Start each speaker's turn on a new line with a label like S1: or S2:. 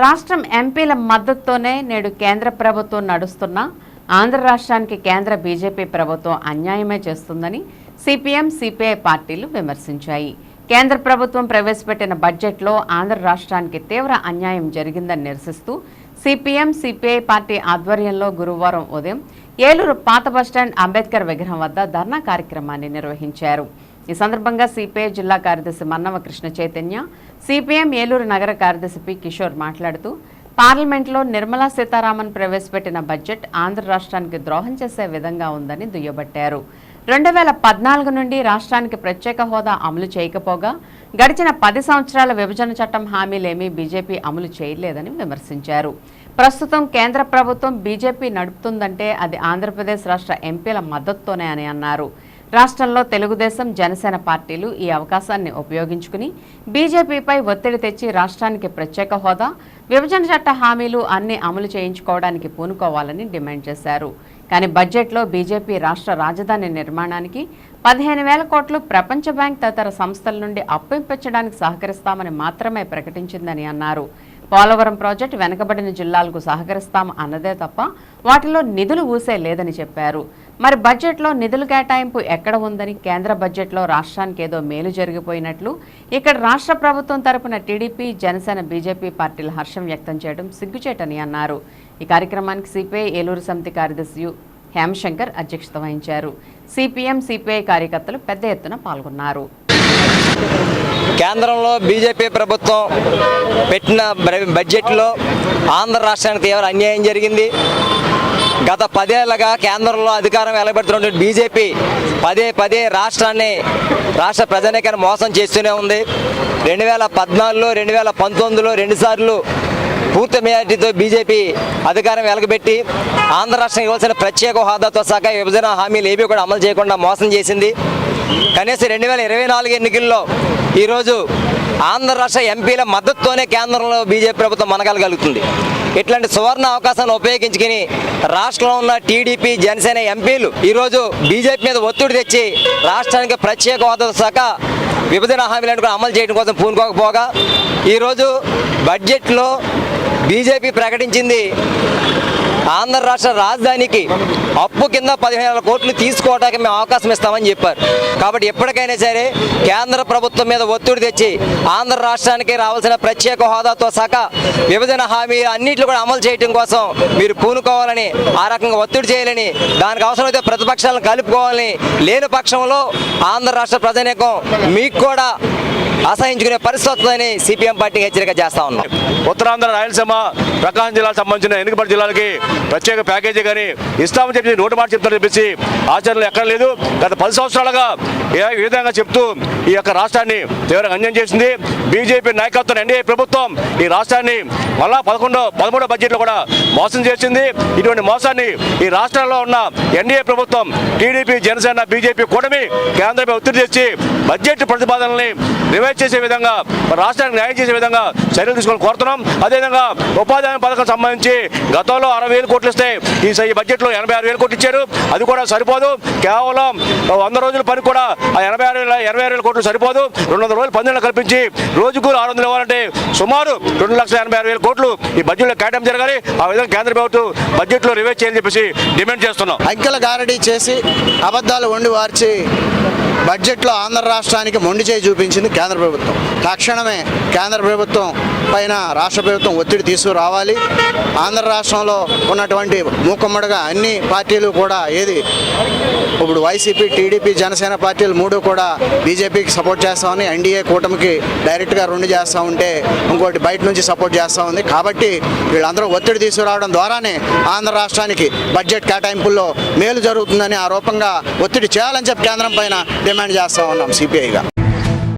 S1: రాష్ట్రం ఎంపీల మద్దతుతోనే నేడు కేంద్ర ప్రభుత్వం నడుస్తున్న ఆంధ్ర రాష్ట్రానికి కేంద్ర బీజేపీ ప్రభుత్వం అన్యాయమే చేస్తుందని సిపిఎం సిపిఐ పార్టీలు విమర్శించాయి. కేంద్ర ప్రభుత్వం ప్రవేశపెట్టిన బడ్జెట్లో ఆంధ్ర రాష్ట్రానికి తీవ్ర అన్యాయం జరిగిందని నిరసిస్తూ సిపిఎం సిపిఐ పార్టీ ఆధ్వర్యంలో గురువారం ఉదయం ఏలూరు పాత బస్టాండ్ అంబేద్కర్ విగ్రహం వద్ద ధర్నా కార్యక్రమాన్ని నిర్వహించారు. ఈ సందర్భంగా సిపిఐ జిల్లా కార్యదర్శి మన్నవ కృష్ణ చైతన్య సిపిఎం ఏలూరు నగర కార్యదర్శి పి కిషోర్ మాట్లాడుతూ పార్లమెంట్లో నిర్మలా సీతారామన్ ప్రవేశపెట్టిన బడ్జెట్ ఆంధ్ర రాష్ట్రానికి ద్రోహం చేసే విధంగా ఉందని దుయ్యబట్టారు. రెండు వేల పద్నాలుగు నుండి రాష్ట్రానికి ప్రత్యేక హోదా అమలు చేయకపోగా గడిచిన పది సంవత్సరాల విభజన చట్టం హామీలేమీ బీజేపీ అమలు చేయలేదని విమర్శించారు. ప్రస్తుతం కేంద్ర ప్రభుత్వం బీజేపీ నడుపుతుందంటే అది ఆంధ్రప్రదేశ్ రాష్ట్ర ఎంపీల మద్దతుతోనే అని అన్నారు. రాష్ట్రంలో తెలుగుదేశం జనసేన పార్టీలు ఈ అవకాశాన్ని ఉపయోగించుకుని బీజేపీపై ఒత్తిడి తెచ్చి రాష్ట్రానికి ప్రత్యేక హోదా విభజన చట్ట హామీలు అన్ని అమలు చేయించుకోవడానికి పూనుకోవాలని డిమాండ్ చేశారు. కానీ బడ్జెట్లో బీజేపీ రాష్ట్ర రాజధాని నిర్మాణానికి పదిహేను వేల కోట్లు ప్రపంచ బ్యాంక్ తదితర సంస్థల నుండి అప్పింపించడానికి సహకరిస్తామని మాత్రమే ప్రకటించిందని అన్నారు. పోలవరం ప్రాజెక్టు వెనకబడిన జిల్లాలకు సహకరిస్తాం అన్నదే తప్ప వాటిలో నిధులు ఊసే లేదని చెప్పారు. మరి బడ్జెట్లో నిధుల కేటాయింపు ఎక్కడ ఉందని కేంద్ర బడ్జెట్లో రాష్ట్రానికి ఏదో మేలు జరిగిపోయినట్లు ఇక్కడ రాష్ట్ర ప్రభుత్వం తరపున టీడీపీ జనసేన బీజేపీ పార్టీలు హర్షం వ్యక్తం చేయడం సిగ్గుచేటని అన్నారు. ఈ కార్యక్రమానికి సిపిఐ ఏలూరు సమితి కార్యదర్శి హేమశంకర్ అధ్యక్షత వహించారు. సిపిఎం సిపిఐ కార్యకర్తలు పెద్ద ఎత్తున పాల్గొన్నారు.
S2: కేంద్రంలో బీజేపీ ప్రభుత్వం పెట్టిన బడ్జెట్లో ఆంధ్ర రాష్ట్రానికి తీవ్ర అన్యాయం జరిగింది. గత పదేళ్ళుగా కేంద్రంలో అధికారం వెలబెడుతున్నటువంటి బీజేపీ పదే పదే రాష్ట్రాన్ని రాష్ట్ర ప్రజానికాన్ని మోసం చేస్తూనే ఉంది. రెండు వేల పద్నాలుగులో రెండు వేల పంతొమ్మిదిలో రెండుసార్లు పూర్తి మెజార్టీతో బీజేపీ అధికారం వెలగబెట్టి ఆంధ్ర రాష్ట్రం ఇవ్వాల్సిన ప్రత్యేక హోదాతో సహా విభజన హామీలు ఏవి కూడా అమలు చేయకుండా మోసం చేసింది. కనీసం రెండు వేల ఇరవై నాలుగు ఎన్నికల్లో ఈరోజు ఆంధ్ర రాష్ట్ర ఎంపీల మద్దతుతోనే కేంద్రంలో బీజేపీ ప్రభుత్వం మనగలగలుగుతుంది. ఇట్లాంటి సువర్ణ అవకాశాన్ని ఉపయోగించుకుని రాష్ట్రంలో ఉన్న టీడీపీ జనసేన ఎంపీలు ఈరోజు బీజేపీ మీద ఒత్తిడి తెచ్చి రాష్ట్రానికి ప్రత్యేక హోదా శాఖ విభజన హామీలను కూడా అమలు చేయడం కోసం పూనుకోకపోగా ఈరోజు బడ్జెట్లో బీజేపీ ప్రకటించింది ఆంధ్ర రాష్ట్ర రాజధానికి అప్పు కింద పదిహేను వేల కోట్లు తీసుకోవడానికి మేము అవకాశం ఇస్తామని చెప్పారు. కాబట్టి ఎప్పటికైనా సరే కేంద్ర ప్రభుత్వం మీద ఒత్తిడి తెచ్చి ఆంధ్ర రాష్ట్రానికి రావాల్సిన ప్రత్యేక హోదాతో సహా విభజన హామీ అన్నింటిలో కూడా అమలు చేయడం కోసం మీరు పూనుకోవాలని ఆ రకంగా ఒత్తిడి చేయాలని దానికి అవసరమైతే ప్రతిపక్షాలను కలుపుకోవాలని లేని పక్షంలో ఆంధ్ర రాష్ట్ర ప్రజానీకం మీకు కూడా అసహించుకునే పరిస్థితి వస్తుందని సిపిఎం పార్టీ హెచ్చరిక చేస్తా ఉన్నాం.
S3: ఉత్తరాంధ్ర రాయలసీమ ప్రకాశం జిల్లాకు సంబంధించిన ఎన్నికపడి జిల్లాలకి ప్రత్యేక ప్యాకేజీ కానీ ఇస్తామని చెప్పి నోటు మాట చెప్తారని చెప్పేసి ఆచరణలు ఎక్కడ లేదు. గత పది సంవత్సరాలుగా ఏ ఈ విధంగా చెప్తూ ఈ యొక్క రాష్ట్రాన్ని తీవ్రంగా అన్యాయం చేసింది. బీజేపీ నాయకత్వం ఎన్డీఏ ప్రభుత్వం ఈ రాష్ట్రాన్ని మళ్ళా పదకొండో పదమూడో బడ్జెట్లో కూడా మోసం చేసింది. ఇటువంటి మోసాన్ని ఈ రాష్ట్రాల్లో ఉన్న ఎన్డీఏ ప్రభుత్వం టీడీపీ జనసేన బీజేపీ కూటమి కేంద్రంపై ఒత్తిడి తెచ్చి బడ్జెట్ ప్రతిపాదనల్ని రివైజ్ చేసే విధంగా రాష్ట్రానికి న్యాయం చేసే విధంగా చర్యలు తీసుకొని కోరుతున్నాం. అదేవిధంగా ఉపాధి హామీ పథకం సంబంధించి గతంలో అరవై వేలు కోట్లు ఇస్తే ఈ బడ్జెట్లో ఎనభై ఆరు వేలు కోట్లు ఇచ్చారు. అది కూడా సరిపోదు. కేవలం వంద రోజుల పని కూడా ఆ ఎనభై ఆరు వేల ఇరవై ఆరు వేల కోట్లు సరిపోదు. రెండు వందల రోజులు పన్నెండు కల్పించి రోజుకు ఆరు వందలు ఇవ్వాలంటే సుమారు రెండు లక్షల ఎనభై ఆరు వేల కోట్లు ఈ బడ్జెట్లో కేటాయింపు జరగాలి. ఆ విధంగా కేంద్ర ప్రభుత్వం బడ్జెట్లో రివైజ్ చేయాలని చెప్పేసి డిమాండ్ చేస్తున్నాం.
S4: అంకెల గారడీ చేసి అబద్ధాలు వండి వార్చి బడ్జెట్లో ఆంధ్ర రాష్ట్రానికి మొండి చేయి చూపించింది కేంద్ర ప్రభుత్వం. తక్షణమే కేంద్ర ప్రభుత్వం పైన రాష్ట్ర ప్రభుత్వం ఒత్తిడి తీసుకురావాలి. ఆంధ్ర రాష్ట్రంలో ఉన్నటువంటి మూకమ్మడిగా అన్ని పార్టీలు కూడా ఏది ఇప్పుడు వైసీపీ టీడీపీ జనసేన పార్టీలు మూడు కూడా బీజేపీకి సపోర్ట్ చేస్తామని ఎన్డీఏ కూటమికి డైరెక్ట్గా రెండు చేస్తూ ఉంటే ఇంకోటి బయట నుంచి సపోర్ట్ చేస్తూ ఉంది. కాబట్టి వీళ్ళందరూ ఒత్తిడి తీసుకురావడం ద్వారానే ఆంధ్ర రాష్ట్రానికి బడ్జెట్ కేటాయింపుల్లో మేలు జరుగుతుందని ఆ రూపంగా ఒత్తిడి చేయాలని చెప్పి కేంద్రం పైన డిమాండ్ చేస్తూ ఉన్నాం సిపిఐగా.